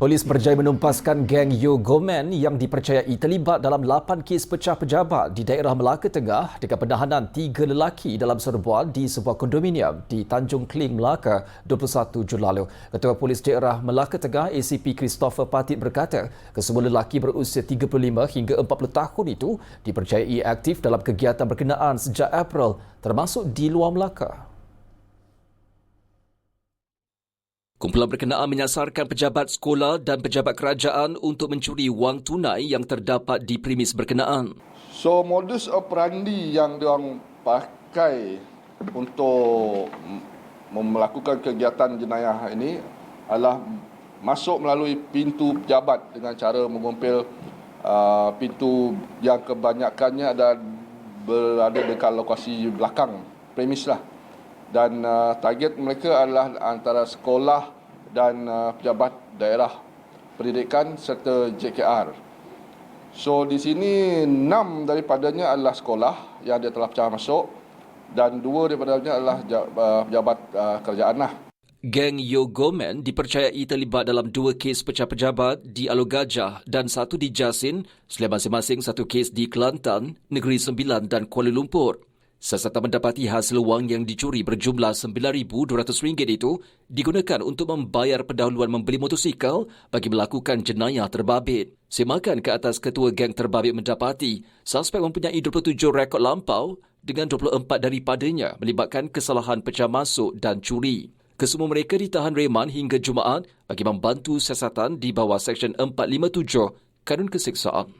Polis berjaya menumpaskan geng Yo Gomen yang dipercayai terlibat dalam 8 kes pecah pejabat di daerah Melaka Tengah dengan penahanan tiga lelaki dalam serbuan di sebuah kondominium di Tanjung Kling, Melaka 21 Jun lalu. Ketua Polis Daerah Melaka Tengah ACP Christopher Patit berkata kesemua lelaki berusia 35 hingga 40 tahun itu dipercayai aktif dalam kegiatan berkenaan sejak April termasuk di luar Melaka. Kumpulan berkenaan menyasarkan pejabat sekolah dan pejabat kerajaan untuk mencuri wang tunai yang terdapat di premis berkenaan. So modus operandi yang diorang pakai untuk melakukan kegiatan jenayah ini adalah masuk melalui pintu pejabat dengan cara mengumpil uh, pintu yang kebanyakannya ada berada dekat lokasi belakang premis lah dan uh, target mereka adalah antara sekolah dan uh, pejabat daerah pendidikan serta JKR. So di sini enam daripadanya adalah sekolah yang dia telah pecah masuk dan dua daripadanya adalah uh, pejabat uh, kerajaan lah. Geng Yo Gomen dipercayai terlibat dalam dua kes pecah pejabat di Alor Gajah dan satu di Jasin, selain masing-masing satu kes di Kelantan, Negeri Sembilan dan Kuala Lumpur. Sesata mendapati hasil wang yang dicuri berjumlah RM9,200 itu digunakan untuk membayar pendahuluan membeli motosikal bagi melakukan jenayah terbabit. Semakan ke atas ketua geng terbabit mendapati suspek mempunyai 27 rekod lampau dengan 24 daripadanya melibatkan kesalahan pecah masuk dan curi. Kesemua mereka ditahan reman hingga Jumaat bagi membantu siasatan di bawah Seksyen 457 Kanun Keseksaan.